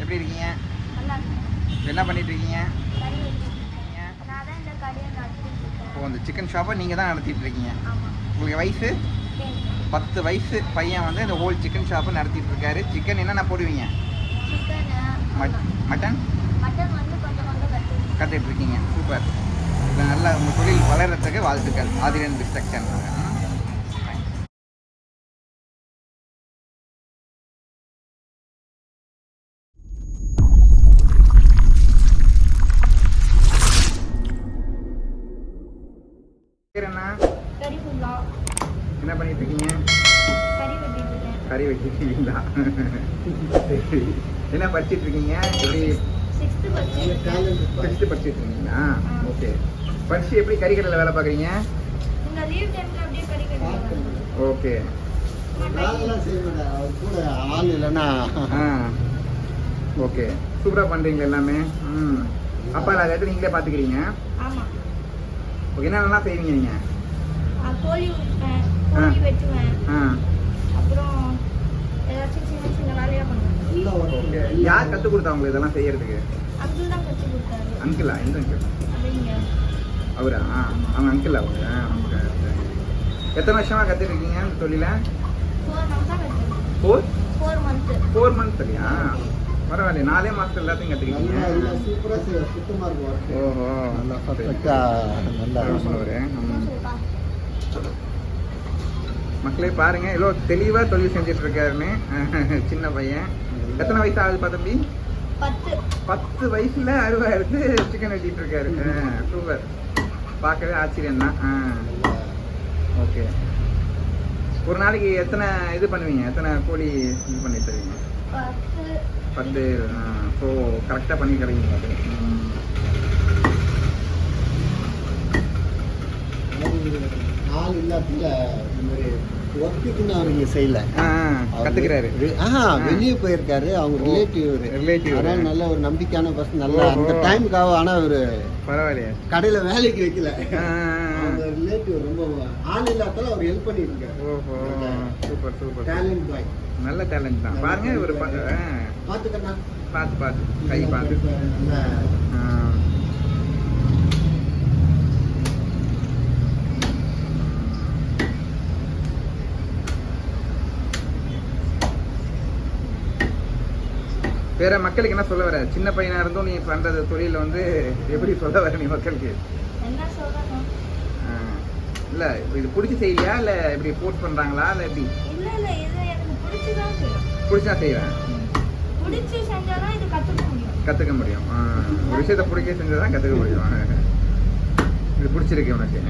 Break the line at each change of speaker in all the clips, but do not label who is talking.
எப்படி இருக்கீங்க? என்ன பண்ணிட்டு இருக்கீங்க. இப்போ அந்த சிக்கன் ஷாப்பை நீங்கள் தான் நடத்திட்டு இருக்கீங்க. உங்களுக்கு வயசு. பத்து வயசு பையன் வந்து இந்த ஹோல் சிக்கன் ஷாப்பை நடத்திட்டு இருக்காரு சிக்கன் என்னென்ன போடுவீங்க. மட்டன் கற்றுட்டு இருக்கீங்க சூப்பர். நல்லா உங்கள் தொழில் வளர்கிறதுக்கு வாழ்த்துக்கள். ஆதிரன் டிஸ்ட்ரக்ஷன் பண்ணிட்டு இருக்கீங்க?
கறி
சரி. என்ன படிச்சிட்டு இருக்கீங்க? எப்படி?
சிக்ஸ்த்து
படிச்சிட்டு இருக்கீங்களா? ஓகே படிச்சு எப்படி கறிக்கடையில் வேலை பார்க்குறீங்க ஓகே
ஆள் இல்லைன்னா.
ஆ. ஓகே சூப்பராக பண்ணுறீங்க எல்லாமே. ம். அப்பா எல்லாத்தையும் நீங்களே பார்த்துக்கிறீங்க
ஆமா.
ஓகே என்னென்னலாம் செய்வீங்க நீங்கள்
கோழி கோழி வெட்டுவேன்.
ஆ.
அப்புறம் ஏதாச்சும் சின்ன சின்ன வேலையா பண்ணுவேன்.
யார் கற்றுக் கொடுத்தா உங்களுக்கு இதெல்லாம் செய்யறதுக்கு?
அங்கிள் தான் கற்றுக் கொடுத்தாரு.
அங்கிளா? எந்த அங்கிள்? அவரா? அவங்க அங்கிள் அவங்க. எத்தனை வருஷமாக கற்றுருக்கீங்க இந்த தொழிலை?
Four
four
month
four months இல்லையா பரவாயில்ல நாலே மாதம் எல்லாத்தையும்
ஒர்க்
ஓஹோ.
நல்லா நல்லா
மக்களே பாருங்க. எவ்வளோ தெளிவாக தொழில் செஞ்சுட்டு இருக்காருன்னு சின்ன பையன். எத்தனை வயசு ஆகுதுப்பா தம்பி?
பத்து.
பத்து வயசுல அறுபது எடுத்து சிக்கன் வெட்டிட்டு இருக்காரு சூப்பர் பார்க்கவே ஆச்சரியம் தான் ஓகே. ஒரு நாளைக்கு எத்தனை இது பண்ணுவீங்க? எத்தனை கோழி இது பண்ணி தருவீங்க?
பத்து.
ஸோ கரெக்டாக பண்ணி கிடைக்குங்க அது. ம்.
ஆள் இல்லாததுல இந்த மாதிரி ஒர்க்குக்குன்னு அவர் இங்கே செய்யல
கற்றுக்கிறாரு
ஆஹா. வெளியே போயிருக்காரு. அவங்க ரிலேட்டிவ். அதனால நல்ல ஒரு நம்பிக்கையான பர்சன் நல்லா. அந்த டைமுக்காக ஆனா அவரு
பரவாயில்லையே.
கடையில வேலைக்கு வைக்கல. அவங்க ரிலேட்டிவ் ரொம்ப ஆள் இல்லாதால அவர் ஹெல்ப் பண்ணிருக்காரு
ஓஹோ சூப்பர் சூப்பர்.
டேலண்ட் பாய்
நல்ல டேலண்ட் தான். பாருங்க ஒரு
பாத்துக்கண்ணா.
பார்த்து பார்த்து கை பார்த்து வேற மக்களுக்கு என்ன சொல்ல வர? சின்ன பையனா இருந்தும் நீ பண்றது தொழில வந்து எப்படி சொல்ல வர நீ மக்களுக்கு. இல்ல இது பிடிச்சி செய்யலையா இல்ல இப்படி போஸ்ட் பண்றாங்களா? இல்ல எப்படி?
இல்ல இல்ல இது எனக்கு பிடிச்சுதான் செய்யும்
பிடிச்சா
பிடிச்சு இது கத்துக்க முடியும்.
கத்துக்க முடியும். ஆ. ஒரு விஷயத்த பிடிக்க செஞ்சதான் கத்துக்க முடியும். இது பிடிச்சிருக்கு உனக்கு.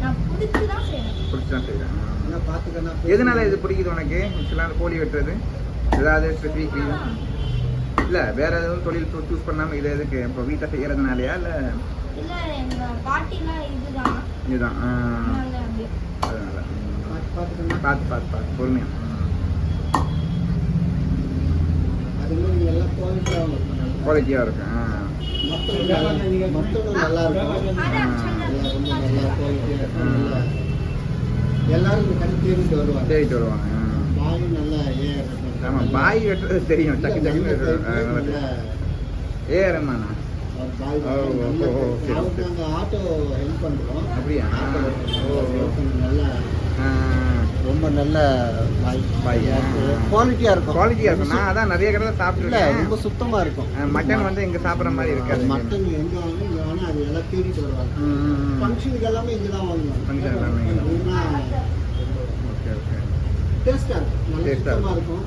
நான் பிடிச்சுதான் செய்யணும்
பிடிச்சதான் செய்வேன்
என்ன பாத்துக்கண்ணா
எதனால இது பிடிக்குது உனக்கு? ஆக்சுவலாக கோழி வெட்டுறது? ஏதாவது ஸ்பெசிஃபிக் இல்ல வேற எதுவும் தொழில் சூஸ் பண்ணாம இது எதுக்கு? இப்போ வீட்டில் செய்யறதுனாலயா இல்ல?
இதுதான்.
இதுதான் ஆ.
அதனால.
பார்த்து பார்த்து பார்த்து பொறுமையா.
குவாலிட்டியாக இருக்கும். எல்லாரும் கடை தேடிட்டு வருவாங்க.
தேடிட்டு வருவாங்க ஆமா பாய் வெட்டுறது தெரியும். டக்கு தெரியும். ஏ
நாங்கள் ஆட்டோ ஹெல்ப் பண்ணுறோம்
அப்படியா?
நல்லா. ரொம்ப நல்ல. குவாலிட்டியாக இருக்கும்.
குவாலிட்டியா இருக்கும். நான் அதான் நிறைய கடை சாப்பிட்டுருக்கேன்
ரொம்ப சுத்தமாக இருக்கும்.
மட்டன் வந்து இங்க சாப்பிட்ற மாதிரி இருக்காது.
மட்டன் எங்கே வாங்க இங்கே வேணால் அது எல்லாம் தேடிட்டு வருவாங்க. ஃபங்க்ஷனுக்கு எல்லாமே இங்கே தான்
எல்லாமே.
இதுனா
ஓகே ஓகே.
இருக்கும்